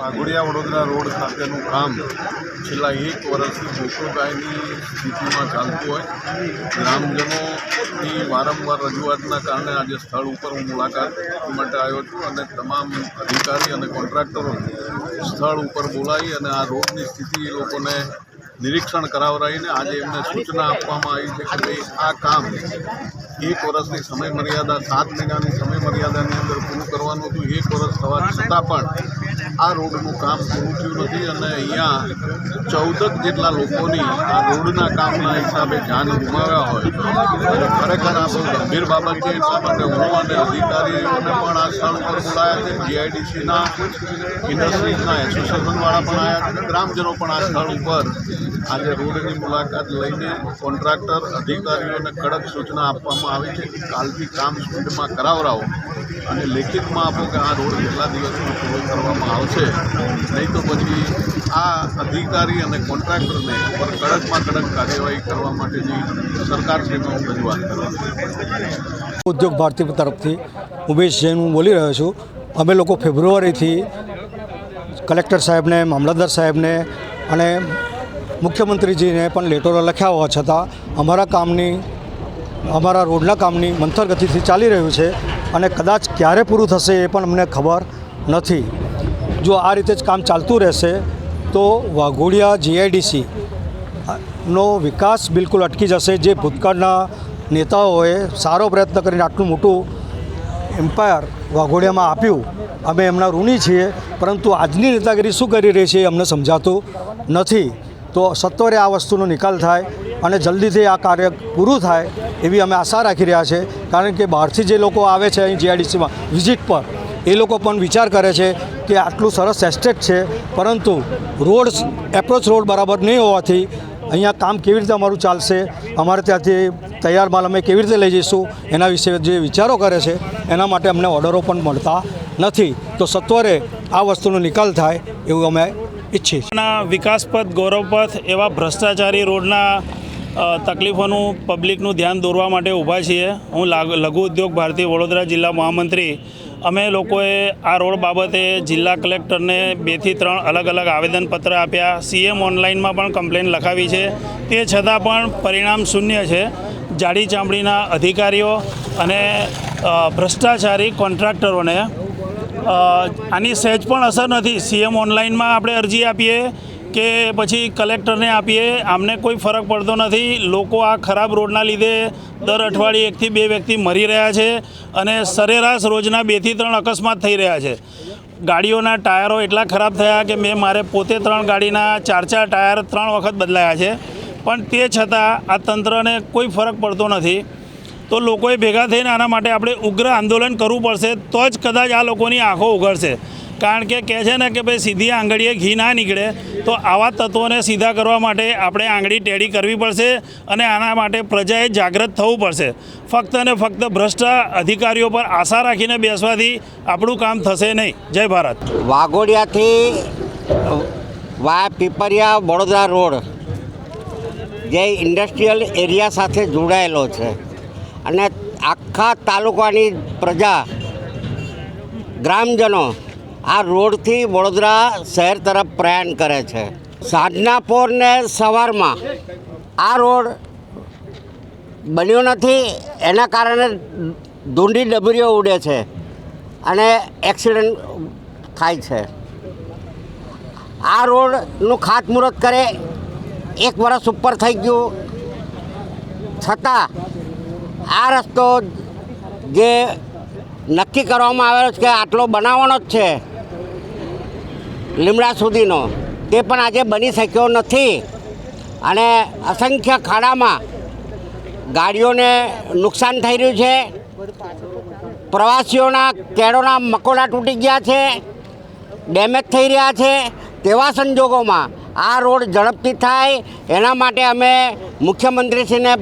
Waghodia Vadodara road ખાતેનું કામ છેલ્લા એક વર્ષથી ગોકળગાયની સ્થિતિમાં ચાલતું હોય. ગ્રામજનોની વારંવાર રજૂઆતના કારણે આજે સ્થળ ઉપર હું મુલાકાત માટે આવ્યો છું અને તમામ અધિકારી અને કોન્ટ્રાક્ટરો સ્થળ ઉપર બોલાવી અને આ રોડની સ્થિતિ એ લોકોને નિરીક્ષણ કરાવરાવીને આજે એમને સૂચના આપવામાં આવી છે કે ભાઈ આ કામ એક વર્ષની સમયમર્યાદા, સાત મહિનાની સમયમર્યાદાની અંદર પૂરું કરવાનું હતું. એક વર્ષ થવા છતાં પણ આ રોડનું કામ પૂરું થયું નથી અને અહીંયા ચૌદક જેટલા લોકોની આ રોડના કામના હિસાબે જાન ગુમાવ્યા હોય. ખરેખર આ બહુ ગંભીર બાબત છે. એટલા માટે હું અને અધિકારીઓને પણ આ સ્થળ પર બોલાયા છે. જીઆઈડીસીના ઇન્ડસ્ટ્રીઝના એસોસિએશનવાળા પણ આવ્યા છે. ગ્રામજનો પણ આ સ્થળ ઉપર આજે રોડની મુલાકાત લઈને કોન્ટ્રાક્ટર, અધિકારીઓને કડક સૂચના આપવામાં આવી છે કે કાલથી કામ સ્પીડમાં કરાવરાવો. અને લેખિતમાં આપો કે આ રોડ કેટલા દિવસમાં પૂરો કરવામાં આવશે. નહીં તો પછી આ અધિકારી અને કોન્ટ્રાક્ટરને ઉપર કડકમાં કડક કાર્યવાહી કરવા માટેની સરકારશ્રીમાં રજૂઆત કરવા ઉદ્યોગ ભારતી તરફથી ઉમેશ જૈન હું બોલી રહ્યો છું. અમે લોકો ફેબ્રુઆરીથી કલેક્ટર સાહેબને, મામલતદાર સાહેબને અને મુખ્યમંત્રીજીને પણ લેટરો લખ્યા હોવા છતાં અમારા કામની, અમારા રોડના કામની મંથર ગતિથી ચાલી રહ્યું છે અને કદાચ ક્યારે પૂરું થશે એ પણ અમને ખબર નથી. જો આ રીતે જ કામ ચાલતું રહેશે, તો વાઘોડિયા જીઆઈડીસી નો વિકાસ બિલકુલ અટકી જશે. જે ભૂતકાળના નેતાઓએ સારો પ્રયત્ન કરીને આટલું મોટું એમ્પાયર વાઘોડિયામાં આપ્યું, અમે એમના ઋણી છીએ, પરંતુ આજની નેતાગીરી શું કરી રહી છે એ અમને સમજાતું નથી. તો સત્વરે આ વસ્તુનો નિકાલ થાય અને જલ્દીથી આ કાર્ય પૂરું થાય એવી અમે આશા રાખી રહ્યા છે. કારણ કે બહારથી જે લોકો આવે છે અહીં જીઆઈડીસીમાં વિઝિટ પર એ લોકો પણ વિચાર કરે છે કે આટલું સરસ એસ્ટેટ છે, પરંતુ રોડ એપ્રોચ રોડ બરાબર નહીં હોવાથી અહીંયા કામ કેવી રીતે અમારું ચાલશે, અમારે ત્યાંથી તૈયાર માલ અમે કેવી રીતે લઈ જઈશું, એના વિશે જે વિચારો કરે છે, એના માટે અમને ઓર્ડરો પણ મળતા નથી. તો સત્વરે આ વસ્તુનો નિકાલ થાય એવું અમે ઈચ્છીએ છીએ. વિકાસપથ ગૌરવપથ એવા ભ્રષ્ટાચારી રોડના તકલીફોનું પબ્લિકનું ધ્યાન દોરવા માટે ઊભા છીએ. હું લઘુ ઉદ્યોગ ભારતી વડોદરા જિલ્લા મહામંત્રી અમે લોકોએ આ રોડ બાબતે જિલ્લા કલેક્ટરને બેથી ત્રણ અલગ અલગ આવેદનપત્ર આપ્યા. સીએમ ઓનલાઈનમાં પણ કમ્પ્લેન લખાવી છે. તે છતાં પણ પરિણામ શૂન્ય છે. જાડી ચામડીના અધિકારીઓ અને ભ્રષ્ટાચારી કોન્ટ્રાક્ટરોને આની સહેજ પણ અસર નથી. સીએમ ઓનલાઈનમાં આપણે અરજી આપીએ. કે પછી કલેક્ટરને આપીએ, આમને કોઈ ફરક પડતો નથી. લોકો આ ખરાબ રોડના લીધે દર અઠવાડિયે એકથી બે વ્યક્તિ મરી રહ્યા છે અને સરેરાશ રોજના બેથી ત્રણ અકસ્માત થઈ રહ્યા છે. ગાડીઓના ટાયરો એટલા ખરાબ થયા કે મેં મારે પોતે ત્રણ ગાડીના ચાર ચાર ટાયર ત્રણ વખત બદલાયા છે. પણ તે છતાં આ તંત્રને કોઈ ફરક પડતો નથી. તો લોકોએ ભેગા થઈને આના માટે આપણે ઉગ્ર આંદોલન કરવું પડશે, તો જ કદાચ આ લોકોની આંખો ઉઘડશે. કારણ કે કહે છે ને કે ભાઈ સીધી આંગળીએ ઘી ના નીકળે, તો આવા તત્વોને સીધા કરવા માટે આપણે આંગળી ટેડી કરવી પડશે અને આના માટે પ્રજાએ જાગૃત થવું પડશે. ફક્ત અને ફક્ત ભ્રષ્ટ અધિકારીઓ પર આશા રાખીને બેસવાથી આપણું કામ થશે નહીં. જય ભારત. વાઘોડિયાથી વા પીપરિયા વડોદરા રોડ, જે ઇન્ડસ્ટ્રીયલ એરિયા સાથે જોડાયેલો છે. અને આખા તાલુકાની પ્રજા, ગ્રામજનો આ રોડથી વડોદરા શહેર તરફ પ્રયાણ કરે છે. સાંજના પોરને સવારમાં આ રોડ બન્યો નથી, એના કારણે ધૂંડી ડબરીઓ ઉડે છે અને એક્સિડન્ટ થાય છે. આ રોડનું ખાતમુહૂર્ત કરે એક વર્ષ ઉપર થઈ ગયું. છતાં આ રસ્તો જે નક્કી કરવામાં આવેલો છે કે આટલો બનાવવાનો જ છે લીમડા સુધીનો. તે પણ આજે બની શક્યો નથી. અને અસંખ્ય ખાડામાં ગાડીઓને નુકસાન થઈ રહ્યું છે. પ્રવાસીઓના કેળોના મકોડા તૂટી ગયા છે. ડેમેજ થઈ રહ્યા છે. તેવા સંજોગોમાં આ રોડ ઝડપથી થાય. એના માટે અમે મુખ્યમંત્રીશ્રીને,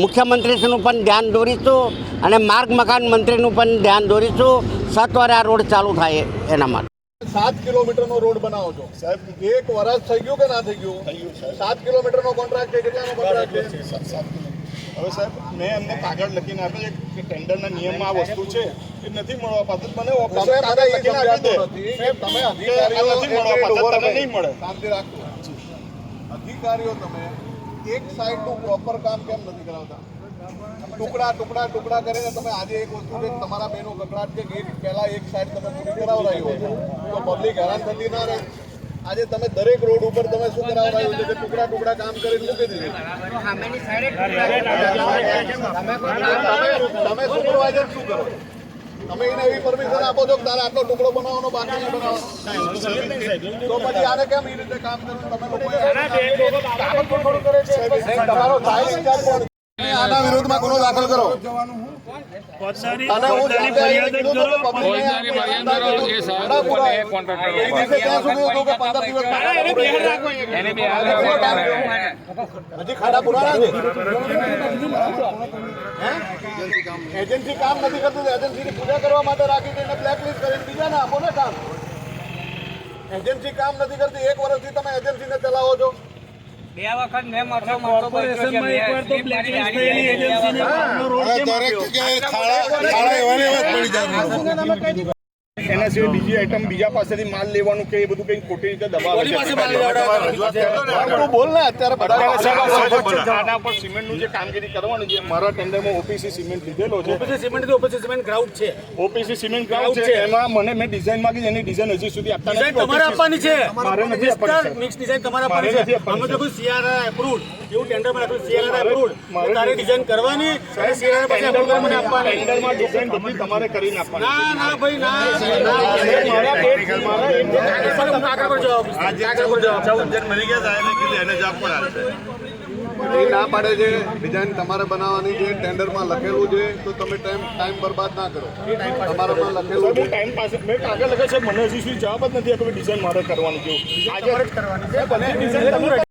મુખ્યમંત્રીશ્રીનું પણ ધ્યાન દોરીશું અને માર્ગ મકાન મંત્રીનું પણ ધ્યાન દોરીશું. સત્વરે આ રોડ ચાલુ થાય એના માટે. સાત કિલોમીટરનો રોડ બનાવો છો. સાહેબ એક વર્ષ થઈ ગયું કે ના થઈ ગયું? સાત કિલોમીટરનો કોન્ટ્રાક્ટ છે કેટલાનો કોન્ટ્રાક્ટ છે? હવે સાહેબ મેં એમને કાગળ લખીને આપેલ કે ટેન્ડરના નિયમમાં આ વસ્તુ છે એ નથી મળવા પાત્ર. મને તમે કાગળ લખીને આપી દે. તમે અધિકારીઓ નથી મળવા પાત્ર ઊભો નહીં મળે. શાંતિ રાખો. અધિકારીઓ તમે એક સાઈડનું પ્રોપર કામ કેમ નથી કરાવતા? ટુકડા ટુકડા ટુકડા કરીને તમે આજે એક વસ્તુ છે તમારા બેનો કકડાટ કે એક પહેલા એક સાઈડ તમે પૂરી કરાવડાવી હોય તો પબ્લિક હેરાન થતી ના રહે. આજે તમે દરેક રોડ ઉપર તમે શું કરાવડાવ્યું છે કે ટુકડા ટુકડા કામ કરીને મૂકી દીધું. તમે સુપરવાઇઝર શું કરો? તમે એને એવી પરમિશન આપો છો કે તારે આટલો ટુકડો બનાવવાનો બાકી નહીં બનાવવાનો. તો પછી આને કેમ એ રીતે કામ કરો તમે લોકો તમારો સાહેબ ઇન્ચાર્જ કોણ? આના વિરોધમાં ગુનો દાખલ કરો? અને હું જાતે આવીને કીધું હતું કે public ને ખાડા પૂરા. એ દિવસે ત્યાં સુધી હતું કે 15 દિવસ ખાડા પૂરા. હજી ખાડા પુરાણા છે. એજન્સી કામ નથી કરતી એજન્સીની પૂજા કરવા માટે રાખી છે એને બ્લેકલિસ્ટ કરીને બીજાને આપો ને કામ. એજન્સી કામ નથી કરતી એક વર્ષથી તમે એજન્સીને ચલાવો છો. બે વખત મેં માથો મારતો કોર્પોરેશનમાં એકવાર એના સિવાય બીજી આઈટમ બીજા પાસેથી માલ લેવાનું કે એ બધું કઈ ખોટી રીતે દબાવે બોલ ને અત્યારે બધા આના પર સિમેન્ટનું જે કામગીરી કરવાનું છે મારા ટેન્ડરમાં ઓપીસી સિમેન્ટ લીધેલો છે. સિમેન્ટ તો ઓપોઝિટ સિમેન્ટ ગ્રાઉન્ડ છે. ઓપીસી સિમેન્ટ ગ્રાઉન્ડ છે. એમાં મને મેં ડિઝાઇન માંગી એની ડિઝાઇન હજી સુધી આપતા નથી તમારે આપવાની છે. મારે નથી આપવાની, મિક્સ ડિઝાઇન તમારે મારે આપવાની છે. અમે તો કોઈ સીઆરઆર એપ્રુવડ એવું ટેન્ડરમાં લખ્યું સીઆરઆર મારે- એપ્રુવડ તારે ડિઝાઇન કરવાની સાહેબ સીઆરઆર પછી મને આપવાની. ટેન્ડરમાં ડિઝાઇન બધી તમારે કરીને આપવાની ના ના ભાઈ ના ના પાડે છે ડિઝાઇન તમારે બનાવવાની છે ટેન્ડરમાં લખેલું છે તો તમે ટાઈમ ટાઈમ બરબાદ ના કરો તમારામાં લખેલું છે ટાઈમ પાસે મેં કાગળ લખે છે મને હજી સુધી જવાબ જ નથી આ ડિઝાઇન મારે કરવાની કેવું આજે કરવાની છે